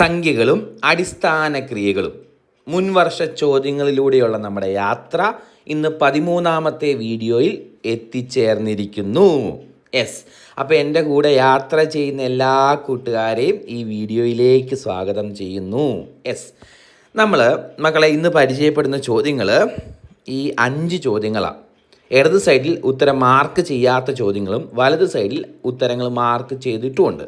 സംഖ്യകളും അടിസ്ഥാന ക്രിയകളും. മുൻവർഷ ചോദ്യങ്ങളിലൂടെയുള്ള നമ്മുടെ യാത്ര ഇന്ന് പതിമൂന്നാമത്തെ വീഡിയോയിൽ എത്തിച്ചേർന്നിരിക്കുന്നു. യെസ് അപ്പോൾ എന്റെ കൂടെ യാത്ര ചെയ്യുന്ന എല്ലാ കൂട്ടുകാരെയും ഈ വീഡിയോയിലേക്ക് സ്വാഗതം ചെയ്യുന്നു. യെസ് നമ്മൾ മക്കളെ ഇന്ന് പരിചയപ്പെടുന്ന ചോദ്യങ്ങൾ ഈ അഞ്ച് ചോദ്യങ്ങളാണ് ഇടത് സൈഡിൽ ഉത്തരം മാർക്ക് ചെയ്യാത്ത ചോദ്യങ്ങളും വലത് സൈഡിൽ ഉത്തരങ്ങൾ മാർക്ക് ചെയ്തിട്ടുമുണ്ട്.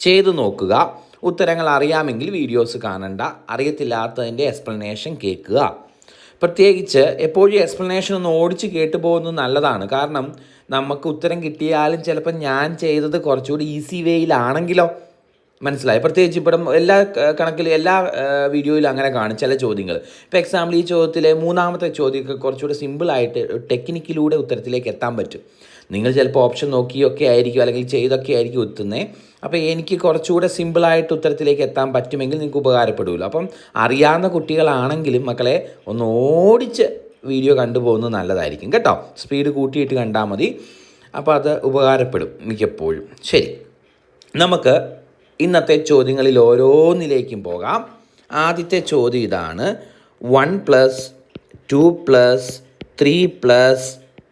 ചെയ്തു നോക്കുക. ഉത്തരങ്ങൾ അറിയാമെങ്കിൽ വീഡിയോസ് കാണണ്ട. അറിയത്തില്ലാത്തതിന്റെ എക്സ്പ്ലനേഷൻ കേൾക്കുക. പ്രത്യേകിച്ച് എപ്പോഴും എക്സ്പ്ലനേഷൻ ഒന്ന് ഓടിച്ച് കേട്ടു പോകുന്നത് നല്ലതാണ്. കാരണം നമുക്ക് ഉത്തരം കിട്ടിയാലും ചിലപ്പോൾ ഞാൻ ചെയ്തത് കുറച്ചുകൂടി ഈസി വേയിലാണെങ്കിലോ മനസ്സിലായി? പ്രത്യേകിച്ച് ഇപ്പം എല്ലാ കണക്കിലും എല്ലാ വീഡിയോയിലും അങ്ങനെ കാണും ചില ചോദ്യങ്ങൾ. ഇപ്പോൾ എക്സാമ്പിൾ ഈ ചോദ്യത്തിലെ മൂന്നാമത്തെ ചോദ്യമൊക്കെ കുറച്ചുകൂടി സിമ്പിളായിട്ട് ടെക്നിക്കിലൂടെ ഉത്തരത്തിലേക്ക് എത്താൻ പറ്റും. നിങ്ങൾ ചിലപ്പോൾ ഓപ്ഷൻ നോക്കിയൊക്കെ ആയിരിക്കും അല്ലെങ്കിൽ ചെയ്തൊക്കെ ആയിരിക്കും എത്തുന്നത് അപ്പോൾ എനിക്ക് കുറച്ചുകൂടെ സിമ്പിളായിട്ട് ഉത്തരത്തിലേക്ക് എത്താൻ പറ്റുമെങ്കിൽ നിങ്ങൾക്ക് ഉപകാരപ്പെടുമല്ലോ അപ്പം അറിയാവുന്ന കുട്ടികളാണെങ്കിലും മക്കളെ ഒന്ന് ഓടിച്ച് വീഡിയോ കണ്ടുപോകുന്നത് നല്ലതായിരിക്കും കേട്ടോ. സ്പീഡ് കൂട്ടിയിട്ട് കണ്ടാൽ മതി. അപ്പോൾ അത് ഉപകാരപ്പെടും മിക്കപ്പോഴും. ശരി. നമുക്ക് ഇന്നത്തെ ചോദ്യങ്ങളിൽ ഓരോന്നിലേക്കും പോകാം. ആദ്യത്തെ ചോദ്യം ഇതാണ്. One plus two plus three plus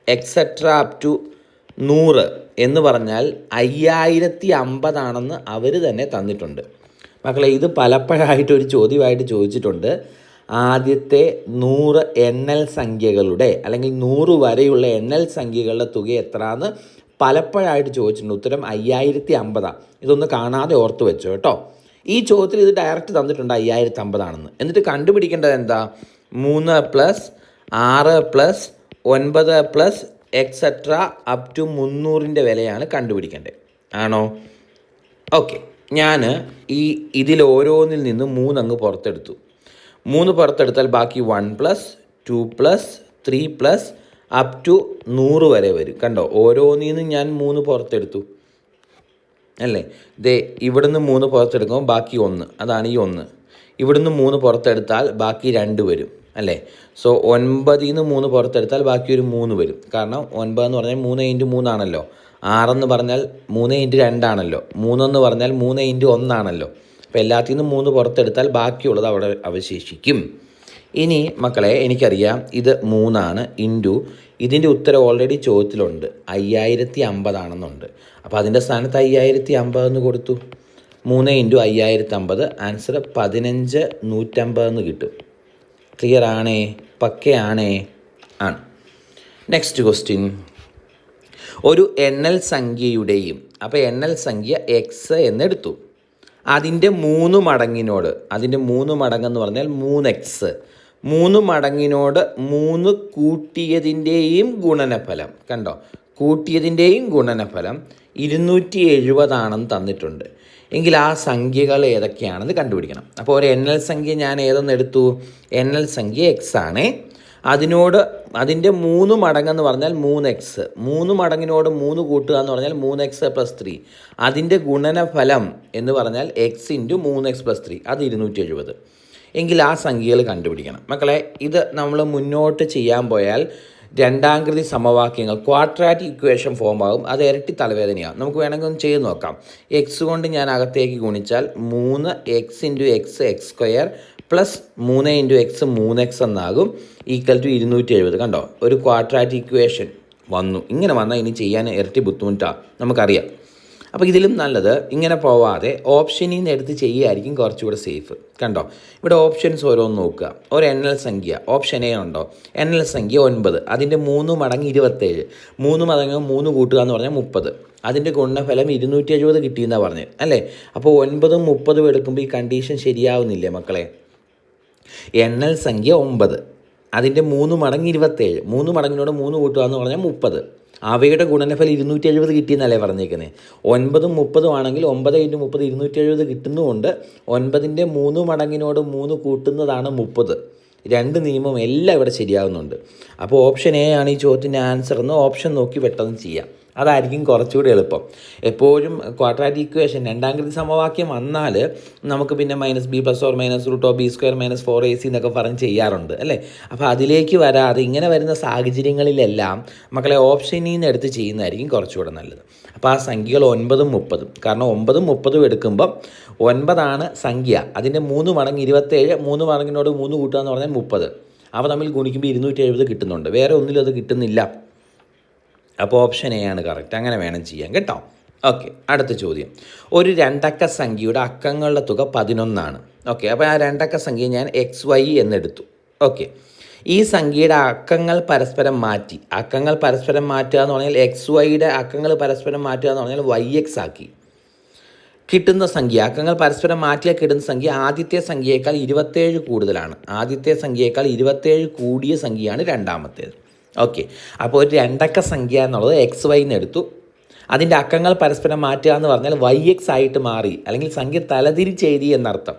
etcetera up to നൂറ് എന്ന് പറഞ്ഞാൽ അയ്യായിരത്തി അമ്പതാണെന്ന് അവർ തന്നെ തന്നിട്ടുണ്ട്. മക്കളെ ഇത് പലപ്പോഴായിട്ട് ഒരു ചോദ്യമായിട്ട് ചോദിച്ചിട്ടുണ്ട്. ആദ്യത്തെ നൂറ് എൻ എൽ സംഖ്യകളുടെ അല്ലെങ്കിൽ നൂറ് വരെയുള്ള എൻ എൽ സംഖ്യകളുടെ തുക എത്രയെന്ന് പലപ്പോഴായിട്ട് ചോദിച്ചിട്ടുണ്ട്. ഉത്തരം അയ്യായിരത്തി അമ്പതാണ് ഇതൊന്ന് കാണാതെ ഓർത്ത് വെച്ചോ കേട്ടോ. ഈ ചോദ്യത്തിൽ ഇത് ഡയറക്റ്റ് തന്നിട്ടുണ്ട് അയ്യായിരത്തി അമ്പതാണെന്ന് എന്നിട്ട് കണ്ടുപിടിക്കേണ്ടത് എന്താ? മൂന്ന് പ്ലസ് ആറ് പ്ലസ് ഒൻപത് പ്ലസ് എക്സെട്ര അപ് ടു മുന്നൂറിന്റെ വിലയാണ് കണ്ടുപിടിക്കേണ്ടത്. ആണോ? ഓക്കെ ഞാൻ ഈ ഇതിൽ ഓരോന്നിൽ നിന്ന് മൂന്നങ്ങ് പുറത്തെടുത്തു. മൂന്ന് പുറത്തെടുത്താൽ ബാക്കി one plus two plus three plus up to നൂറ് വരെ വരും. കണ്ടോ? ഓരോന്നിൽ നിന്ന് ഞാൻ മൂന്ന് പുറത്തെടുത്തു. അല്ലേ? ദേ ഇവിടുന്ന് മൂന്ന് പുറത്തെടുക്കുമ്പോൾ ബാക്കി ഒന്ന്. അതാണ് ഈ ഒന്ന്. ഇവിടുന്ന് മൂന്ന് പുറത്തെടുത്താൽ ബാക്കി രണ്ട് വരും. അല്ലേ? സോ ഒൻപതിൽ നിന്ന് മൂന്ന് പുറത്തെടുത്താൽ ബാക്കി ഒരു മൂന്ന് വരും. കാരണം ഒൻപത് എന്ന് പറഞ്ഞാൽ മൂന്ന് ഇന്റു മൂന്നാണല്ലോ ആറെന്ന് പറഞ്ഞാൽ മൂന്ന് ഇന്റു രണ്ടാണല്ലോ മൂന്നെന്ന് പറഞ്ഞാൽ മൂന്ന് ഇന്റു ഒന്നാണല്ലോ. അപ്പോൾ എല്ലാത്തിൽ നിന്നും മൂന്ന് പുറത്തെടുത്താൽ ബാക്കിയുള്ളത് അവിടെ അവശേഷിക്കും. ഇനി മക്കളെ എനിക്കറിയാം ഇത് മൂന്നാണ് ഇന്റു ഇതിന്റെ ഉത്തരം ഓൾറെഡി ചോദ്യത്തിലുണ്ട്. അയ്യായിരത്തി അമ്പതാണെന്നുണ്ട് അപ്പോൾ അതിന്റെ സ്ഥാനത്ത് അയ്യായിരത്തി അമ്പതെന്ന് കൊടുത്തു. മൂന്ന് ഇന്റു അയ്യായിരത്തി അമ്പത് ആൻസർ പതിനഞ്ച് നൂറ്റമ്പതെന്ന് കിട്ടും. ക്ലിയർ ആണേ പക്കയാണേ ആണ്. നെക്സ്റ്റ് ക്വസ്റ്റ്യൻ ഒരു എൻ എൽ സംഖ്യയുടെയും അപ്പോൾ എൻ എൽ സംഖ്യ എക്സ് എന്നെടുത്തു. അതിന്റെ മൂന്ന് മടങ്ങിനോട് അതിന്റെ മൂന്ന് മടങ്ങെന്ന് പറഞ്ഞാൽ മൂന്ന് എക്സ് മൂന്ന് മടങ്ങിനോട് മൂന്ന് കൂട്ടിയതിന്റെയും ഗുണനഫലം. കണ്ടോ? കൂട്ടിയതിന്റെയും ഗുണനഫലം ഇരുന്നൂറ്റി എഴുപതാണെന്ന് തന്നിട്ടുണ്ട്. എങ്കിൽ ആ സംഖ്യകൾ ഏതൊക്കെയാണെന്ന് കണ്ടുപിടിക്കണം. അപ്പോൾ ഒരു എൻ എൽ സംഖ്യ ഞാൻ ഏതെന്ന് എടുത്തു? എൻ എൽ സംഖ്യ എക്സ് ആണ്. അതിനോട് അതിന്റെ മൂന്ന് മടങ്ങെന്ന് പറഞ്ഞാൽ മൂന്ന് എക്സ് മൂന്ന് മടങ്ങിനോട് മൂന്ന് കൂട്ടുക എന്ന് പറഞ്ഞാൽ മൂന്ന് എക്സ് പ്ലസ് ത്രീ അതിന്റെ ഗുണനഫലം എന്ന് പറഞ്ഞാൽ എക്സ് ഇന്റു മൂന്ന് എക്സ് പ്ലസ് ത്രീ അത് ഇരുന്നൂറ്റി എഴുപത്. എങ്കിൽ ആ സംഖ്യകൾ കണ്ടുപിടിക്കണം. മക്കളെ ഇത് നമ്മൾ മുന്നോട്ട് ചെയ്യാൻ പോയാൽ രണ്ടാംകൃതി സമവാക്യങ്ങൾ ക്വാഡ്രാറ്റിക് ഇക്വേഷൻ ഫോം ആകും. അത് ഇരട്ടി തലവേദനയാണ് നമുക്ക് വേണമെങ്കിൽ ഒന്ന് ചെയ്ത് നോക്കാം. എക്സ് കൊണ്ട് ഞാൻ അകത്തേക്ക് ഗുണിച്ചാൽ മൂന്ന് x into x x square plus മൂന്ന് ഇന്റു എക്സ് മൂന്ന് എക്സ് എന്നാകും. ഈക്വൽ ടു ഇരുന്നൂറ്റി എഴുപത് കണ്ടോ? ഒരു ക്വാഡ്രാറ്റിക് ഇക്വേഷൻ വന്നു. ഇങ്ങനെ വന്നാൽ ഇനി ചെയ്യാൻ ഇരട്ടി ബുദ്ധിമുട്ടാണ് നമുക്കറിയാം. അപ്പോൾ ഇതിലും നല്ലത് ഇങ്ങനെ പോവാതെ ഓപ്ഷനിൽ നിന്ന് എടുത്ത് ചെയ്യുകയായിരിക്കും കുറച്ചുകൂടെ സേഫ് കണ്ടോ? ഇവിടെ ഓപ്ഷൻസ് ഓരോന്ന് നോക്കുക. ഒരു എൻ എൽ സംഖ്യ. ഓപ്ഷൻ എ ഉണ്ടോ? എൻ എൽ സംഖ്യ ഒൻപത്. അതിന്റെ മൂന്ന് മടങ്ങ് ഇരുപത്തേഴ്. മൂന്ന് മടങ്ങ് മൂന്ന് കൂട്ടുക എന്ന് പറഞ്ഞാൽ മുപ്പത്. അതിന്റെ ഗുണഫലം ഇരുന്നൂറ്റി എഴുപത് കിട്ടിയെന്നാണ് പറഞ്ഞത്. അല്ലേ? അപ്പോൾ ഒൻപതും മുപ്പതും എടുക്കുമ്പോൾ ഈ കണ്ടീഷൻ ശരിയാവുന്നില്ലേ മക്കളെ? എണ്ണൽ സംഖ്യ ഒമ്പത് അതിന്റെ മൂന്ന് മടങ്ങ് ഇരുപത്തേഴ്. മൂന്ന് മടങ്ങിനോട് മൂന്ന് കൂട്ടുക എന്ന് പറഞ്ഞാൽ മുപ്പത്. അവയുടെ ഗുണനഫലം ഇരുന്നൂറ്റി എഴുപത് കിട്ടിയെന്നല്ലേ പറഞ്ഞേക്കുന്നത് ഒൻപതും മുപ്പതും ആണെങ്കിൽ ഒമ്പത് ഇന്റു മുപ്പത് ഇരുന്നൂറ്റി എഴുപത് കിട്ടുന്നതുകൊണ്ട് ഒൻപതിന്റെ മൂന്ന് മടങ്ങിനോട് മൂന്ന് കൂട്ടുന്നതാണ് മുപ്പത്. രണ്ട് നിയമം എല്ലാം ഇവിടെ ശരിയാകുന്നുണ്ട് അപ്പോൾ ഓപ്ഷൻ എ ആണ് ഈ ചോദ്യത്തിന്റെ ആൻസർ എന്ന് ഓപ്ഷൻ നോക്കി പെട്ടെന്ന് ചെയ്യാം. അതായിരിക്കും കുറച്ചുകൂടി എളുപ്പം. എപ്പോഴും ക്വാഡ്രാറ്റിക് ഇക്വേഷൻ രണ്ടാം കൃതി സമവാക്യം വന്നാൽ നമുക്ക് പിന്നെ minus B plus or minus root of B square minus four A C എന്നൊക്കെ പറഞ്ഞ് ചെയ്യാറുണ്ട് അല്ലേ? അപ്പോൾ അതിലേക്ക് വരാതെ ഇങ്ങനെ വരുന്ന സാഹചര്യങ്ങളിലെല്ലാം മക്കളെ ഓപ്ഷനിൽ നിന്ന് എടുത്ത് ചെയ്യുന്നതായിരിക്കും കുറച്ചുകൂടെ നല്ലത്. അപ്പോൾ ആ സംഖ്യകൾ ഒൻപതും മുപ്പതും. കാരണം ഒമ്പതും മുപ്പതും എടുക്കുമ്പം ഒൻപതാണ് സംഖ്യ. അതിന്റെ മൂന്ന് മടങ്ങ് ഇരുപത്തേഴ് മൂന്ന് മടങ്ങിനോട് മൂന്ന് കൂട്ടുക എന്ന് പറഞ്ഞാൽ മുപ്പത്. അവ തമ്മിൽ ഗുണിക്കുമ്പോൾ ഇരുന്നൂറ്റി എഴുപത് കിട്ടുന്നുണ്ട്. വേറെ ഒന്നിലും അത് കിട്ടുന്നില്ല. അപ്പോൾ ഓപ്ഷൻ എ ആണ് കറക്റ്റ് അങ്ങനെ വേണം ചെയ്യാൻ കേട്ടോ. ഓക്കെ അടുത്ത ചോദ്യം. ഒരു രണ്ടക്ക സംഖ്യയുടെ അക്കങ്ങളുടെ തുക പതിനൊന്നാണ്. ഓക്കെ അപ്പോൾ ആ രണ്ടക്ക സംഖ്യ ഞാൻ എക്സ് വൈ എന്നെടുത്തു. ഓക്കെ ഈ സംഖ്യയുടെ അക്കങ്ങൾ പരസ്പരം മാറ്റി. അക്കങ്ങൾ പരസ്പരം മാറ്റുക എന്ന് പറഞ്ഞാൽ എക്സ് വൈയുടെ അക്കങ്ങൾ പരസ്പരം മാറ്റുക എന്ന് പറഞ്ഞാൽ വൈ എക്സ് ആക്കി. കിട്ടുന്ന സംഖ്യ അക്കങ്ങൾ പരസ്പരം മാറ്റിയാൽ കിട്ടുന്ന സംഖ്യ ആദ്യത്തെ സംഖ്യയേക്കാൾ ഇരുപത്തേഴ് കൂടുതലാണ്. ആദ്യത്തെ സംഖ്യയേക്കാൾ ഇരുപത്തേഴ് കൂടിയ സംഖ്യയാണ് രണ്ടാമത്തേത്. ഓക്കെ അപ്പോൾ ഒരു രണ്ടക്ക സംഖ്യ എന്നുള്ളത് എക്സ് വൈ എന്ന് എടുത്തു. അതിന്റെ അക്കങ്ങൾ പരസ്പരം മാറ്റുക എന്ന് പറഞ്ഞാൽ വൈ എക്സ് ആയിട്ട് മാറി അല്ലെങ്കിൽ സംഖ്യ തലതിരിച്ചെഴുതി എന്നർത്ഥം.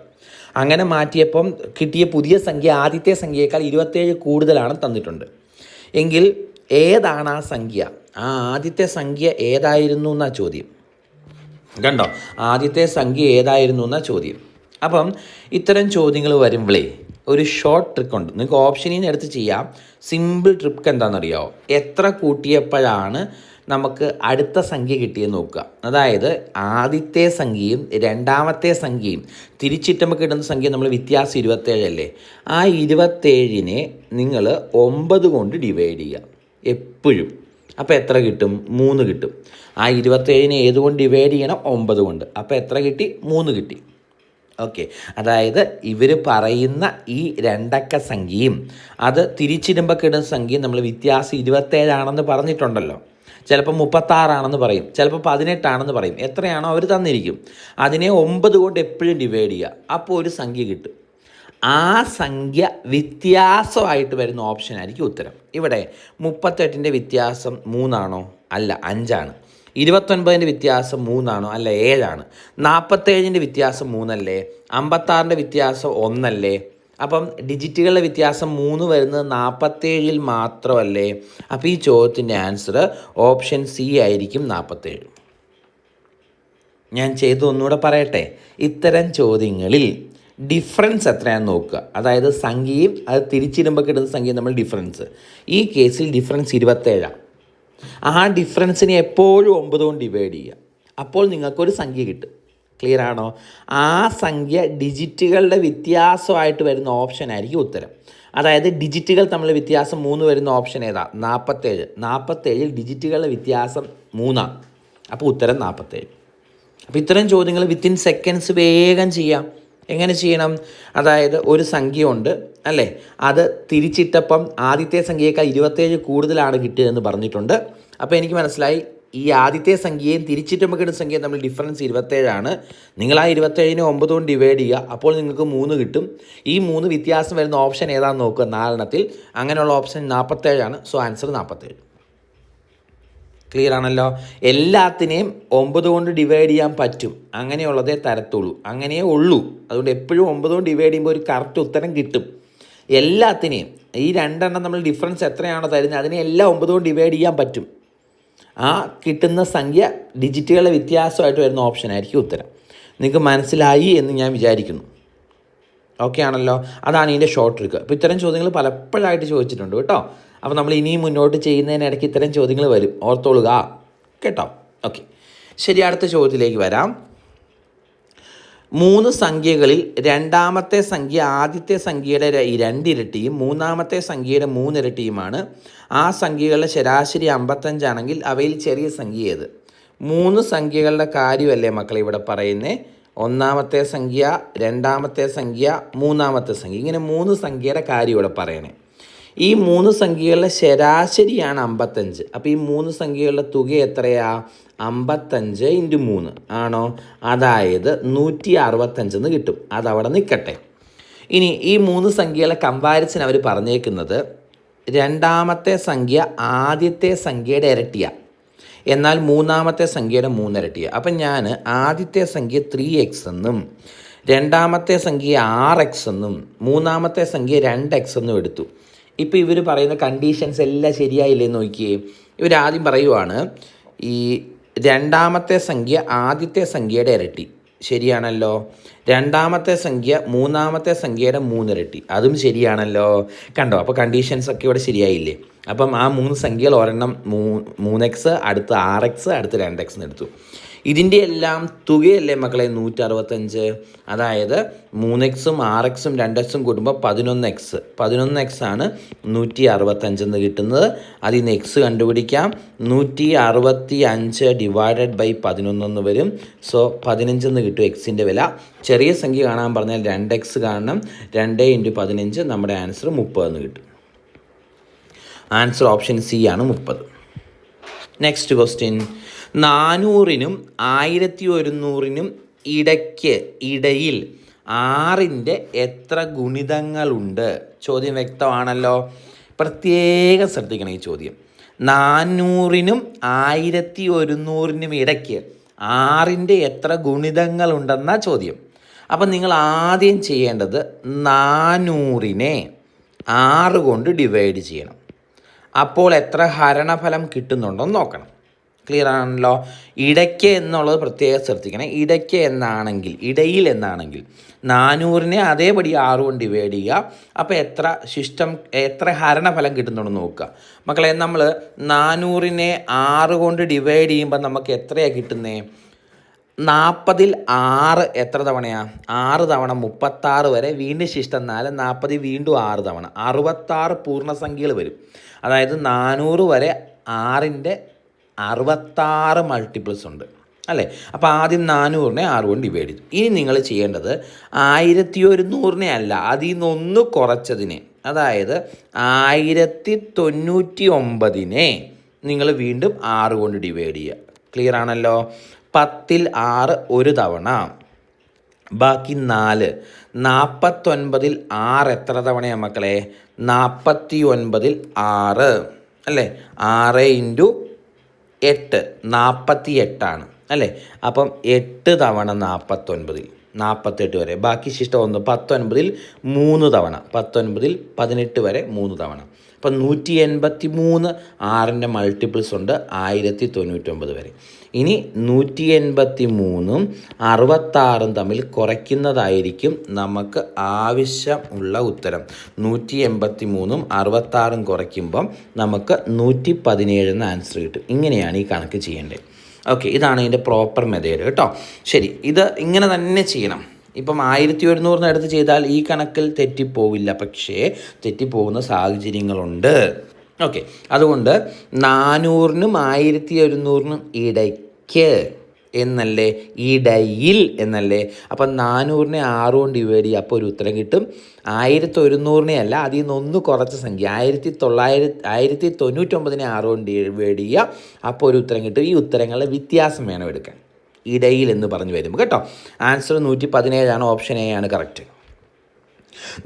അങ്ങനെ മാറ്റിയപ്പം കിട്ടിയ പുതിയ സംഖ്യ ആദ്യത്തെ സംഖ്യയേക്കാൾ ഇരുപത്തേഴ് കൂടുതലാണ് തന്നിട്ടുണ്ട്. എങ്കിൽ ഏതാണ് ആ സംഖ്യ? ആ ആദ്യത്തെ സംഖ്യ ഏതായിരുന്നു എന്നാ ചോദ്യം. കണ്ടോ? ആദ്യത്തെ സംഖ്യ ഏതായിരുന്നു എന്നാ ചോദ്യം. അപ്പം ഇത്തരം ചോദ്യങ്ങൾ വരുമ്പോഴേ ഒരു ഷോർട്ട് ട്രിക്ക് ഉണ്ട്. നിങ്ങൾക്ക് ഓപ്ഷനിൽ നിന്ന് എടുത്ത് ചെയ്യാം. സിമ്പിൾ ട്രിക്ക് എന്താണെന്നറിയാമോ എത്ര കൂട്ടിയപ്പോഴാണ് നമുക്ക് അടുത്ത സംഖ്യ കിട്ടിയെന്ന് നോക്കുക. അതായത് ആദ്യത്തെ സംഖ്യയും രണ്ടാമത്തെ സംഖ്യയും തിരിച്ചിട്ട് നമുക്ക് കിട്ടുന്ന സംഖ്യ നമ്മൾ വ്യത്യാസം ഇരുപത്തേഴല്ലേ ആ ഇരുപത്തേഴിനെ നിങ്ങൾ ഒമ്പത് കൊണ്ട് ഡിവൈഡ് ചെയ്യുക. എപ്പോഴും. അപ്പോൾ എത്ര കിട്ടും? മൂന്ന് കിട്ടും. ആ ഇരുപത്തേഴിനെ ഏതുകൊണ്ട് ഡിവൈഡ് ചെയ്യണം? ഒമ്പത് കൊണ്ട്. അപ്പോൾ എത്ര കിട്ടി? മൂന്ന് കിട്ടി. ഓക്കെ അതായത് ഇവർ പറയുന്ന ഈ രണ്ടക്ക സംഖ്യയും അത് തിരിച്ചിടുമ്പോൾ കിടുന്ന സംഖ്യയും നമ്മൾ വ്യത്യാസം ഇരുപത്തേഴാണെന്ന് പറഞ്ഞിട്ടുണ്ടല്ലോ. ചിലപ്പോൾ മുപ്പത്താറാണെന്ന് പറയും. ചിലപ്പോൾ പതിനെട്ടാണെന്ന് പറയും. എത്രയാണോ അവർ തന്നിരിക്കും. അതിനെ ഒമ്പത് കൊണ്ട് എപ്പോഴും ഡിവൈഡ് ചെയ്യുക അപ്പോൾ ഒരു സംഖ്യ കിട്ടും. ആ സംഖ്യ വ്യത്യാസമായിട്ട് വരുന്ന ഓപ്ഷനായിരിക്കും ഉത്തരം. ഇവിടെ മുപ്പത്തെട്ടിന്റെ വ്യത്യാസം മൂന്നാണോ? അല്ല അഞ്ചാണ്. ഇരുപത്തൊൻപതിന്റെ വ്യത്യാസം മൂന്നാണോ? അല്ല ഏഴാണ്. നാൽപ്പത്തേഴിന്റെ വ്യത്യാസം മൂന്നല്ലേ? അമ്പത്താറിന്റെ വ്യത്യാസം ഒന്നല്ലേ? അപ്പം ഡിജിറ്റുകളുടെ വ്യത്യാസം മൂന്ന് വരുന്നത് നാൽപ്പത്തേഴിൽ മാത്രമല്ലേ? അപ്പോൾ ഈ ചോദ്യത്തിന്റെ ആൻസർ ഓപ്ഷൻ സി ആയിരിക്കും നാൽപ്പത്തേഴ്. ഞാൻ ചെയ്തു ഒന്നുകൂടെ പറയട്ടെ. ഇത്തരം ചോദ്യങ്ങളിൽ ഡിഫറൻസ് എത്രയാണെന്ന് നോക്കുക. അതായത് സംഖ്യയും അത് തിരിച്ചിടുമ്പോൾ കിട്ടുന്ന സംഖ്യയും നമ്മൾ ഡിഫറൻസ് ഈ കേസിൽ ഡിഫറൻസ് ഇരുപത്തേഴാണ്. ആ ഡിഫറൻസിനെ എപ്പോഴും ഒമ്പത് കൊണ്ട് ഡിവൈഡ് ചെയ്യുക. അപ്പോൾ നിങ്ങൾക്കൊരു സംഖ്യ കിട്ടും. ക്ലിയർ ആണോ? ആ സംഖ്യ ഡിജിറ്റുകളുടെ വ്യത്യാസമായിട്ട് വരുന്ന ഓപ്ഷൻ ആയിരിക്കും ഉത്തരം. അതായത് ഡിജിറ്റുകൾ തമ്മിൽ വ്യത്യാസം മൂന്ന് വരുന്ന ഓപ്ഷൻ ഏതാ? നാൽപ്പത്തേഴ് നാൽപ്പത്തേഴിൽ ഡിജിറ്റുകളുടെ വ്യത്യാസം മൂന്നാണ് അപ്പോൾ ഉത്തരം നാൽപ്പത്തേഴ് അപ്പോൾ ഇത്തരം ചോദ്യങ്ങൾ വിത്തിൻ സെക്കൻഡ്സ് വേഗം ചെയ്യാം. എങ്ങനെ ചെയ്യണം? അതായത് ഒരു സംഖ്യ ഉണ്ട് അല്ലേ? അത് തിരിച്ചിട്ടപ്പം ആദ്യത്തെ സംഖ്യയേക്കാൾ ഇരുപത്തേഴ് കൂടുതലാണ് കിട്ടിയതെന്ന് പറഞ്ഞിട്ടുണ്ട്. അപ്പോൾ എനിക്ക് മനസ്സിലായി ഈ ആദ്യത്തെ സംഖ്യയും തിരിച്ചിട്ടുമ്പോൾ കിട്ടുന്ന സംഖ്യയും തമ്മിൽ ഡിഫറൻസ് ഇരുപത്തേഴാണ്. നിങ്ങൾ ആ ഇരുപത്തേഴിനെ ഒമ്പത് കൊണ്ട് ഡിവൈഡ് ചെയ്യുക അപ്പോൾ നിങ്ങൾക്ക് മൂന്ന് കിട്ടും. ഈ മൂന്ന് വ്യത്യാസം വരുന്ന ഓപ്ഷൻ ഏതാണെന്ന് നോക്കുക നാലെണ്ണത്തിൽ. അങ്ങനെയുള്ള ഓപ്ഷൻ നാൽപ്പത്തേഴാണ് സോ ആൻസർ നാൽപ്പത്തേഴ് ക്ലിയർ ആണല്ലോ? എല്ലാത്തിനെയും ഒമ്പത് കൊണ്ട് ഡിവൈഡ് ചെയ്യാൻ പറ്റും. അങ്ങനെയുള്ളതേ തരത്തുള്ളൂ. അങ്ങനെയേ ഉള്ളൂ. അതുകൊണ്ട് എപ്പോഴും ഒമ്പത് കൊണ്ട് ഡിവൈഡ് ചെയ്യുമ്പോൾ ഒരു കറക്റ്റ് ഉത്തരം കിട്ടും. എല്ലാത്തിനെയും ഈ രണ്ടെണ്ണം നമ്മൾ ഡിഫറൻസ് എത്രയാണോ തരുന്നത് അതിനെ എല്ലാം ഒമ്പത് കൊണ്ട് ഡിവൈഡ് ചെയ്യാൻ പറ്റും. ആ കിട്ടുന്ന സംഖ്യ ഡിജിറ്റുകളുടെ വ്യത്യാസമായിട്ട് വരുന്ന ഓപ്ഷൻ ആയിരിക്കും ഉത്തരം. നിങ്ങൾക്ക് മനസ്സിലായി എന്ന് ഞാൻ വിചാരിക്കുന്നു. ഓക്കെ ആണല്ലോ? അതാണ് ഇതിന്റെ ഷോർട്ട് ട്രിക്ക് അപ്പോൾ ഇത്തരം ചോദ്യങ്ങൾ പലപ്പോഴായിട്ട് ചോദിച്ചിട്ടുണ്ട് കേട്ടോ. അപ്പോൾ നമ്മൾ ഇനിയും മുന്നോട്ട് ചെയ്യുന്നതിനിടയ്ക്ക് ഇത്തരം ചോദ്യങ്ങൾ വരും. ഓർത്തോളുക. കേട്ടോ. ഓക്കെ ശരി അടുത്ത ചോദ്യത്തിലേക്ക് വരാം. മൂന്ന് സംഖ്യകളിൽ രണ്ടാമത്തെ സംഖ്യ ആദ്യത്തെ സംഖ്യയുടെ രണ്ടിരട്ടിയും മൂന്നാമത്തെ സംഖ്യയുടെ മൂന്നിരട്ടിയുമാണ് ആ സംഖ്യകളുടെ ശരാശരി അമ്പത്തഞ്ചാണെങ്കിൽ അവയിൽ ചെറിയ സംഖ്യ ഏത്? മൂന്ന് സംഖ്യകളുടെ കാര്യമല്ലേ മക്കളെ ഇവിടെ പറയുന്നേ? ഒന്നാമത്തെ സംഖ്യ രണ്ടാമത്തെ സംഖ്യ മൂന്നാമത്തെ സംഖ്യ. ഇങ്ങനെ മൂന്ന് സംഖ്യയുടെ കാര്യം ഇവിടെ പറയണേ. ഈ മൂന്ന് സംഖ്യകളുടെ ശരാശരിയാണ് അമ്പത്തഞ്ച്. അപ്പോൾ ഈ മൂന്ന് സംഖ്യകളുടെ തുക എത്രയാ? അമ്പത്തഞ്ച് ഇന്റു മൂന്ന്. ആണോ? അതായത് നൂറ്റി അറുപത്തഞ്ചെന്ന് കിട്ടും. അതവിടെ നിൽക്കട്ടെ. ഇനി ഈ മൂന്ന് സംഖ്യകളെ കമ്പാരിസൺ അവർ പറഞ്ഞേക്കുന്നത് രണ്ടാമത്തെ സംഖ്യ ആദ്യത്തെ സംഖ്യയുടെ ഇരട്ടിയാണ് എന്നാൽ മൂന്നാമത്തെ സംഖ്യയുടെ മൂന്നിരട്ടിയാണ് അപ്പം ഞാൻ ആദ്യത്തെ സംഖ്യ ത്രീ എക്സ് എന്നും രണ്ടാമത്തെ സംഖ്യ ആറ് എക്സ് എന്നും മൂന്നാമത്തെ സംഖ്യ രണ്ട് എക്സ് എന്നും എടുത്തു. ഇപ്പോൾ ഇവർ പറയുന്ന കണ്ടീഷൻസ് എല്ലാം ശരിയായില്ലേ എന്ന് നോക്കിയേ. ഇവർ ആദ്യം പറയുവാണ് ഈ രണ്ടാമത്തെ സംഖ്യ ആദ്യത്തെ സംഖ്യയുടെ ഇരട്ടി. ശരിയാണല്ലോ. രണ്ടാമത്തെ സംഖ്യ മൂന്നാമത്തെ സംഖ്യയുടെ മൂന്നിരട്ടി. അതും ശരിയാണല്ലോ. കണ്ടോ? അപ്പോൾ കണ്ടീഷൻസ് ഒക്കെ ഇവിടെ ശരിയായില്ലേ? അപ്പം ആ മൂന്ന് സംഖ്യകൾ ഒരെണ്ണം മൂ മൂന്ന് എക്സ് അടുത്ത് ആറ് എക്സ് അടുത്ത് രണ്ട് എക്സ് എടുത്തു. ഇതിന്റെ എല്ലാം തുകയല്ലേ മക്കളെ? നൂറ്റി അറുപത്തഞ്ച് അതായത് മൂന്ന് എക്സും ആറ് എക്സും രണ്ട് എക്സും കൂടുമ്പോൾ പതിനൊന്ന് എക്സ് പതിനൊന്ന് എക്സ് ആണ് നൂറ്റി അറുപത്തഞ്ചെന്ന് കിട്ടുന്നത്. അതിൽ നിന്ന് എക്സ് കണ്ടുപിടിക്കാം. നൂറ്റി അറുപത്തി അഞ്ച് ഡിവൈഡഡ് ബൈ പതിനൊന്നെന്ന് വരും സോ പതിനഞ്ചെന്ന് കിട്ടും എക്സിന്റെ വില. ചെറിയ സംഖ്യ കാണാൻ പറഞ്ഞാൽ രണ്ട് എക്സ് കാണണം. രണ്ട് ഇന്റു പതിനഞ്ച് നമ്മുടെ ആൻസർ മുപ്പതെന്ന് കിട്ടും. ആൻസർ ഓപ്ഷൻ സി ആണ് മുപ്പത്. നെക്സ്റ്റ് ക്വസ്റ്റ്യൻ നാനൂറിനും ആയിരത്തി ഒരുന്നൂറിനും ഇടയ്ക്ക് ഇടയിൽ ആറിന്റെ എത്ര ഗുണിതങ്ങളുണ്ട്? ചോദ്യം വ്യക്തമാണല്ലോ. പ്രത്യേകം ശ്രദ്ധിക്കണം ഈ ചോദ്യം. നാനൂറിനും ആയിരത്തി ഒരുന്നൂറിനും ഇടയ്ക്ക് ആറിന്റെ എത്ര ഗുണിതങ്ങളുണ്ടെന്ന ചോദ്യം. അപ്പം നിങ്ങൾ ആദ്യം ചെയ്യേണ്ടത് നാനൂറിനെ ആറ് കൊണ്ട് ഡിവൈഡ് ചെയ്യണം. അപ്പോൾ എത്ര ഹരണഫലം കിട്ടുന്നുണ്ടെന്ന് നോക്കണം. ക്ലിയർ ആണല്ലോ? ഇടയ്ക്ക് എന്നുള്ളത് പ്രത്യേകം ശ്രദ്ധിക്കണം. ഇടയ്ക്ക് എന്നാണെങ്കിൽ ഇടയിൽ എന്നാണെങ്കിൽ നാനൂറിനെ അതേപടി ആറ് കൊണ്ട് ഡിവൈഡ് ചെയ്യുക. അപ്പോൾ എത്ര ശിഷ്ടം എത്ര ഹരണഫലം കിട്ടുന്നുണ്ടെന്ന് നോക്കുക. മക്കളെ നമ്മൾ നാനൂറിനെ ആറ് കൊണ്ട് ഡിവൈഡ് ചെയ്യുമ്പോൾ നമുക്ക് എത്രയാണ് കിട്ടുന്നത്? നാൽപ്പതിൽ ആറ് എത്ര തവണയാണ് ആറ് തവണ മുപ്പത്താറ് വരെ വീണ്ടും ശിഷ്ടം നാല് നാൽപ്പതിൽ വീണ്ടും ആറ് തവണ. അറുപത്താറ് പൂർണസംഖ്യകൾ വരും. അതായത് നാനൂറ് വരെ ആറിന്റെ അറുപത്താറ് മൾട്ടിപ്പിൾസ് ഉണ്ട്. അല്ലേ? അപ്പോൾ ആദ്യം നാനൂറിനെ ആറ് കൊണ്ട് ഡിവൈഡ് ചെയ്തു. ഇനി നിങ്ങൾ ചെയ്യേണ്ടത് ആയിരത്തി ഒരുന്നൂറിനെ അല്ല അതിൽ നിന്ന് ഒന്ന് കുറച്ചതിനെ. അതായത് ആയിരത്തി തൊണ്ണൂറ്റി ഒമ്പതിനെ നിങ്ങൾ വീണ്ടും ആറ് കൊണ്ട് ഡിവൈഡ് ചെയ്യുക. ക്ലിയർ ആണല്ലോ? പത്തിൽ ആറ് ഒരു തവണ. ബാക്കി നാല്. നാൽപ്പത്തൊൻപതിൽ ആറ് എത്ര തവണയാണ് മക്കളെ? നാൽപ്പത്തി ഒൻപതിൽ ആറ്. അല്ലേ? ആറ് ഇന്റു എട്ട്. നാൽപ്പത്തി എട്ടാണ് അല്ലേ? അപ്പം എട്ട് തവണ നാൽപ്പത്തൊൻപതിൽ നാൽപ്പത്തെട്ട് വരെ. ബാക്കി ശിഷ്ടം ഒന്ന് പത്തൊൻപതിൽ മൂന്ന് തവണ. പത്തൊൻപതിൽ പതിനെട്ട് വരെ മൂന്ന് തവണ. അപ്പം നൂറ്റി എൺപത്തി മൂന്ന് ആറിന്റെ മൾട്ടിപ്പിൾസ് ഉണ്ട് ആയിരത്തി തൊണ്ണൂറ്റൊമ്പത് വരെ. ഇനി നൂറ്റി എൺപത്തി മൂന്നും അറുപത്താറും തമ്മിൽ കുറയ്ക്കുന്നതായിരിക്കും നമുക്ക് ആവശ്യമുള്ള ഉത്തരം. നൂറ്റി എൺപത്തി മൂന്നും അറുപത്താറും കുറയ്ക്കുമ്പം നമുക്ക് നൂറ്റി പതിനേഴ് എന്ന ആൻസർ കിട്ടും. ഇങ്ങനെയാണ് ഈ കണക്ക് ചെയ്യേണ്ടത്. ഓക്കെ ഇതാണ് ഇതിന്റെ പ്രോപ്പർ മെതേഡ് കേട്ടോ. ശരി ഇത് ഇങ്ങനെ തന്നെ ചെയ്യണം. ഇപ്പം ആയിരത്തി ഒരുന്നൂറിന് അടുത്ത് ചെയ്താൽ ഈ കണക്കിൽ തെറ്റിപ്പോവില്ല. പക്ഷേ തെറ്റിപ്പോകുന്ന സാഹചര്യങ്ങളുണ്ട്. ഓക്കെ അതുകൊണ്ട് നാനൂറിനും ആയിരത്തി ഒരുന്നൂറിനും ഇടയ്ക്ക് എന്നല്ലേ? ഇടയിൽ എന്നല്ലേ? അപ്പം നാനൂറിനെ ആറ് കൊണ്ട് ഡിവൈഡ് ചെയ്യുക അപ്പോൾ ഒരു ഉത്തരം കിട്ടും. ആയിരത്തി ഒരുന്നൂറിനെ അല്ല അതിൽ നിന്ന് ഒന്ന് കുറച്ച സംഖ്യ. ആയിരത്തി തൊള്ളായിരത്തി ആയിരത്തി തൊണ്ണൂറ്റൊമ്പതിനെ ആറ് കൊണ്ട് ഡിവൈഡ് ചെയ്യുക. അപ്പോൾ ഒരു ഉത്തരം കിട്ടും. ഈ ഉത്തരങ്ങളുടെ വ്യത്യാസം വേണം എടുക്കാൻ. ഇടയിൽ എന്ന് പറഞ്ഞു വരും കേട്ടോ? ആൻസർ നൂറ്റി പതിനേഴാണ് ഓപ്ഷൻ എ ആണ് കറക്റ്റ്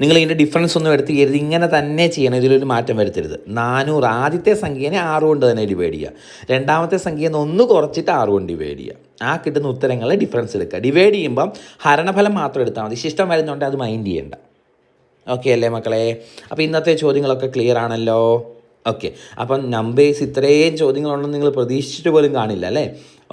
നിങ്ങൾ ഇതിന്റെ ഡിഫറൻസ് ഒന്നും എടുത്ത് ചെയ്യരുത് ഇങ്ങനെ തന്നെ ചെയ്യണം. ഇതിലൊരു മാറ്റം വരുത്തരുത്. നാനൂറ്. ആദ്യത്തെ സംഖ്യേനെ ആറ് കൊണ്ട് തന്നെ ഡിവൈഡ് ചെയ്യുക. രണ്ടാമത്തെ സംഖ്യയിൽ നിന്ന് ഒന്ന് കുറച്ചിട്ട് ആറ് കൊണ്ട് ഡിവൈഡ് ചെയ്യുക. ആ കിട്ടുന്ന ഉത്തരങ്ങളെ ഡിഫറൻസ് എടുക്കുക. ഡിവൈഡ് ചെയ്യുമ്പം ഹരണഫലം മാത്രം എടുത്താൽ മതി. ശിഷ്ടം വരുന്നുണ്ട് അത് മൈൻഡ് ചെയ്യേണ്ട. ഓക്കെ അല്ലേ മക്കളെ? അപ്പോൾ ഇന്നത്തെ ചോദ്യങ്ങളൊക്കെ ക്ലിയർ ആണല്ലോ. ഓക്കെ അപ്പം നമ്പേഴ്സ് ഇത്രയും ചോദ്യങ്ങളുണ്ടെന്ന് നിങ്ങൾ പ്രതീക്ഷിച്ചിട്ട് പോലും കാണില്ല അല്ലേ?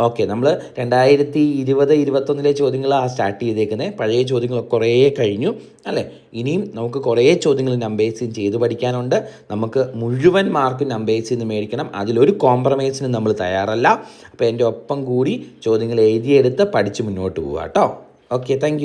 ഓക്കെ നമ്മൾ രണ്ടായിരത്തി ഇരുപത് ഇരുപത്തൊന്നിലെ ചോദ്യങ്ങളാണ് സ്റ്റാർട്ട് ചെയ്തേക്കുന്നത് പഴയ ചോദ്യങ്ങൾ കുറേ കഴിഞ്ഞു അല്ലേ? ഇനിയും നമുക്ക് കുറേ ചോദ്യങ്ങൾ നമ്പേഴ്സിൽ ചെയ്ത് പഠിക്കാനുണ്ട്. നമുക്ക് മുഴുവൻ മാർക്ക് നമ്പേഴ്സിൽ നിന്ന് മേടിക്കണം. അതിലൊരു കോംപ്രമൈസിന് നമ്മൾ തയ്യാറല്ല. അപ്പോൾ എന്റെ ഒപ്പം കൂടി ചോദ്യങ്ങൾ എഴുതിയെടുത്ത് പഠിച്ച് മുന്നോട്ട് പോവുക കേട്ടോ ഓക്കെ താങ്ക്